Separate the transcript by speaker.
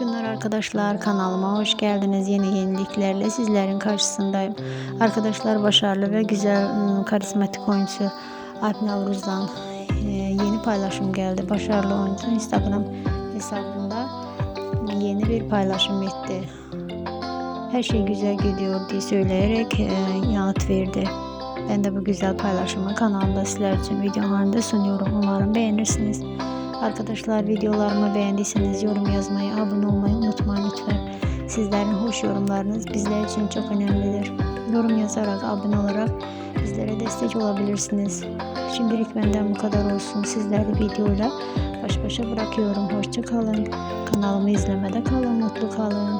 Speaker 1: günler arkadaşlar kanalıma hoş geldiniz. Yeni yeniliklerle sizlerin karşısındayım. Arkadaşlar başarılı ve güzel ım, karizmatik oyuncu Alp Navruz'dan e, yeni paylaşım geldi. Başarılı oyuncu Instagram hesabında yeni bir paylaşım etti. Her şey güzel gidiyor diye söyleyerek e, yanıt verdi. Ben de bu güzel paylaşımı kanalımda sizler için videolarında sunuyorum. Umarım beğenirsiniz. Arkadaşlar videolarımı beğendiyseniz yorum yazmayı, abone olmayı unutmayın lütfen. Sizlerin hoş yorumlarınız bizler için çok önemlidir. Yorum yazarak, abone olarak bizlere destek olabilirsiniz. Şimdilik benden bu kadar olsun. Sizleri videoyla baş başa bırakıyorum. Hoşça kalın. Kanalımı izlemede kalın, mutlu kalın.